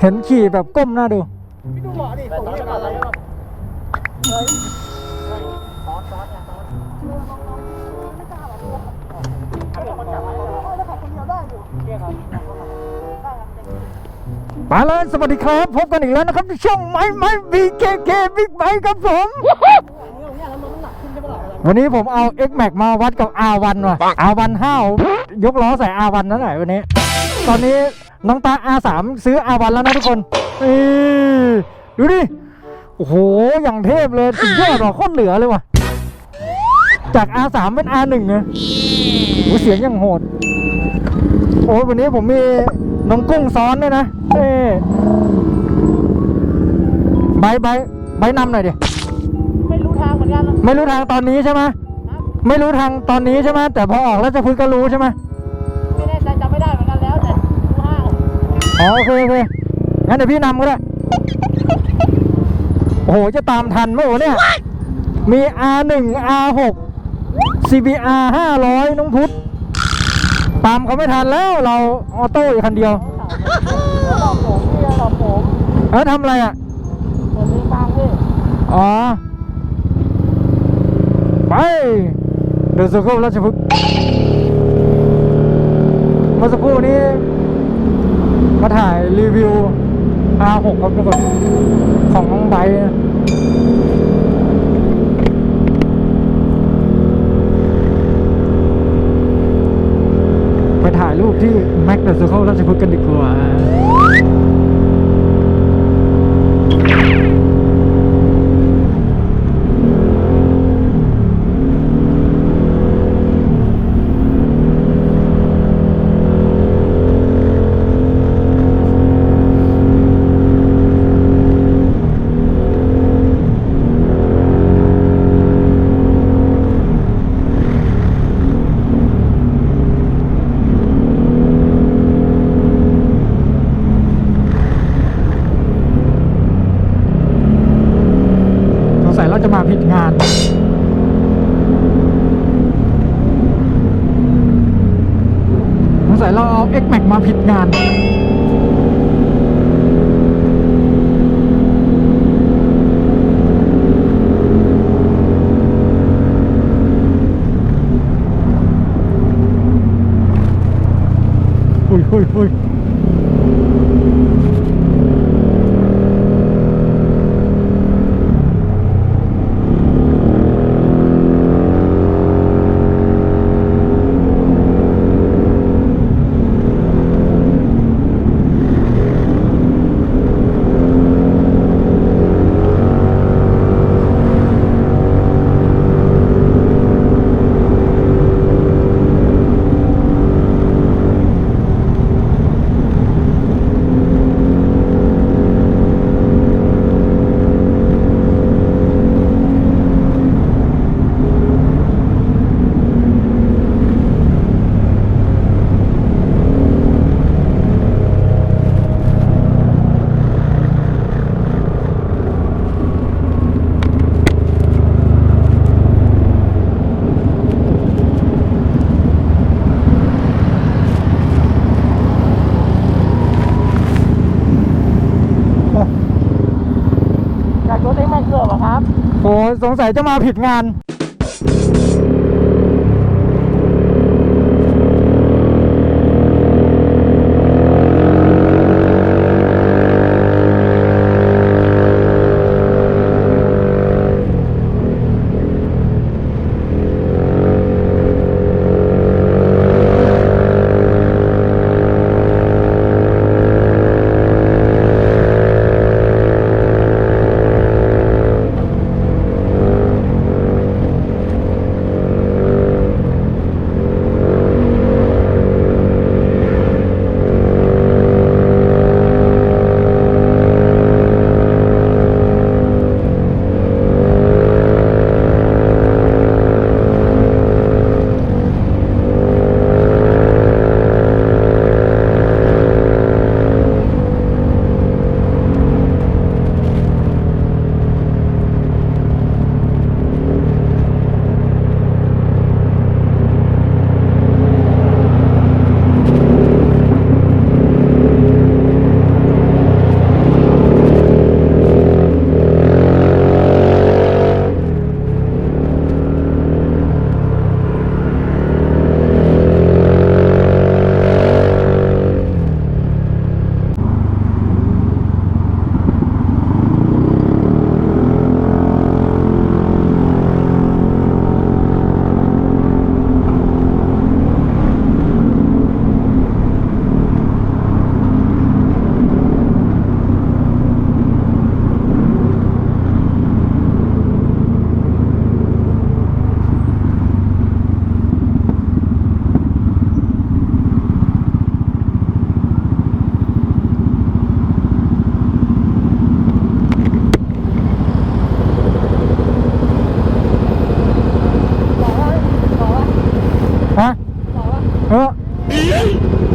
เห็นขี่แบบก้มหน้าดู พี่ดูหมอดิผมเรียกอะไรเฮ้ยซอสซอสเนี่ยซอสไม่กล้าหรอกเอาคนจับไว้แล้วขับคนเดียวได้อยู่เรียกครับได้ครับมาเลยสวัสดีครับ พบกันอีกแล้วนะครับที่ช่องไม้ไม้บีเคเคบิ๊กไบครับผมเนี่ยแล้วมันน้ำหนักขึ้นใช่ปะล่ะวันนี้ผมเอา X Max มาวัดกับ R1 ว่ะ R1 5ยกล้อใส่ R1 นั่นแหละวันนี้ ตอนนี้ น้องตา R3 ซื้อ R1 แล้วนะทุกคนนี่ดูดิ โอ้โห อย่างเทพเลยสุดยอดว่ะโคตรเหลือเลยว่ะ จาก R3 เป็น R1 เนี่ยโอ้เสียงอย่างโหด โอ้ยวันนี้ผมมีน้องกุ้งซ้อนด้วยนะเอ้ใบใบใบนำหน่อยดิ ไม่รู้ทางเหมือนกัน ไม่รู้ทางตอนนี้ใช่ไหมไม่รู้ทางตอนนี้ใช่ไหมแต่พอออกแล้วจะพึ่งก็รู้ใช่ไหมไม่ อ๋อโอเคโอเคงั้นเดี๋ยวพี่นำก็ได้ โอ้โห จะตามทันไหมวะเนี่ย มี R1 R6 CBR 500 น้องพุทธตามเขาไม่ทันแล้วเราออโต้อยู่คันเดียวหลอกผมพี่หลอกผมเออทำอะไรอะเหมือนมีฟังพี่อ๋อ ไป เดินสกุลราชพฤกษ์เมื่อสักครู่นี้ มาถ่ายรีวิว R6 ครับทุกคนของน้องไบไปถ่ายรูปที่แม็กเดอะเซ r ราชพฤกษ์กันดีกว่า สงสัยเราจะมาผิดงาน สงสัยเราเอา X Max มาผิดงานอุ้ยอุ้ยอุ้ยอยากรถเอ็กแม็กเกือบอะครับ โอ้ สงสัยจะมาผิดงาน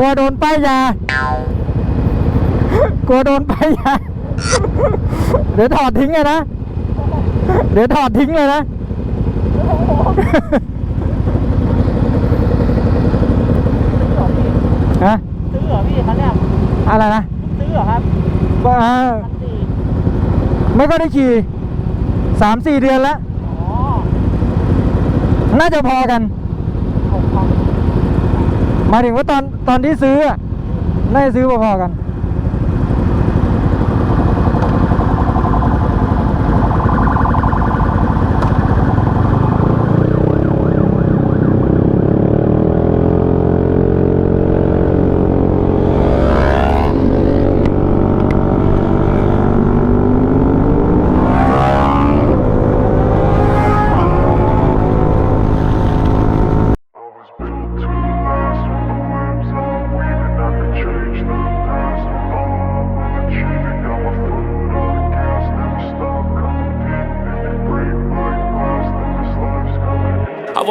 ลัวโดนป้ายยากลัวโดนป้ายยาเดี๋ยวถอดทิ้งเลยนะ เดี๋ยวถอดทิ้งเลยนะฮะซื้อเหรอพี่คันเนี้ยอะไรนะซื้อเหรอครับก็อ่าคันสี่ไม่ก็ได้ขี่สามสี่เดือนแล้วอ๋อน่าจะพอกัน หมายถึงว่าตอนตอนที่ซื้ออะน่าจะซื้อพอๆกัน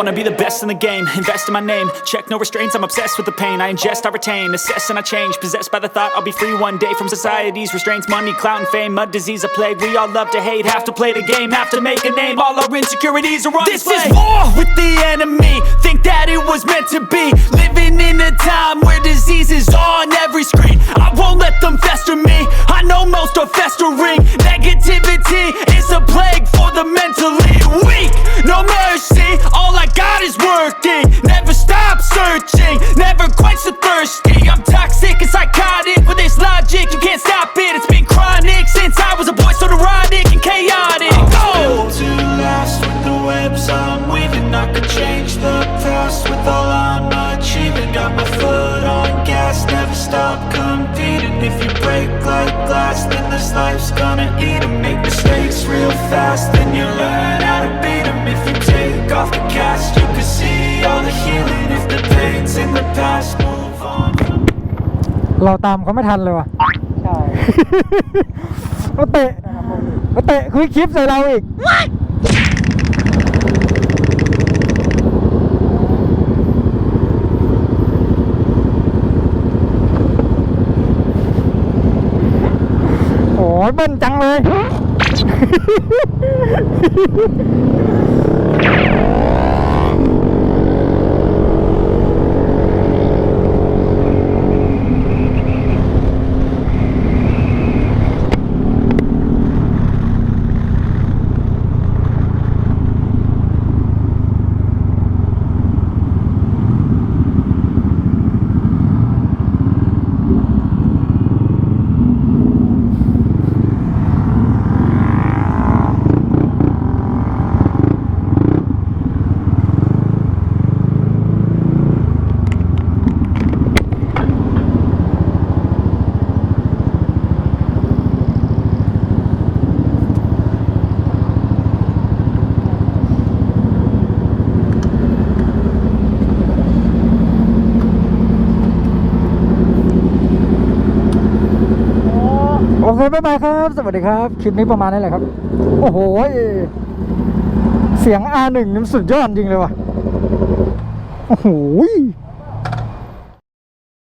wanna be the best in the game, invest in my name. Check no restraints, I'm obsessed with the pain. I ingest, I retain, assess and I change. Possessed by the thought I'll be free one day from society's restraints. Money, clout, and fame, mud, disease, a plague. We all love to hate, have to play the game, have to make a name. All our insecurities are on This display. is war with the enemy. Think that it was meant to be. Living in a time where disease is on every screen. I won't let them fester me. I know most are festering. Negativity is a plague for the mentally thirsty. I'm toxic and psychotic. With this logic, you can't stop it. It's been chronic since I was a boy, so neurotic and chaotic. Go! built to last with the webs I'm weaving. I could change the past with all I'm achieving. Got my foot on gas, never stop competing. If you break like glass, then this life's gonna eat 'em. Make mistakes real fast, then you learn เราตามเขาไม่ทันเลยว่ะ ใช่เขาเตะเขาเตะคุยคลิปใส่เราอีก โอ้ยเบิ้ลจังเลย โอ เคบ๊ายบายครับ สวัสดีครับ คลิปนี้ประมาณนี้แหละครับ โอ้โห เสียง R1 นี่มสุดยอดจริงเลยว่ะ โอ้โห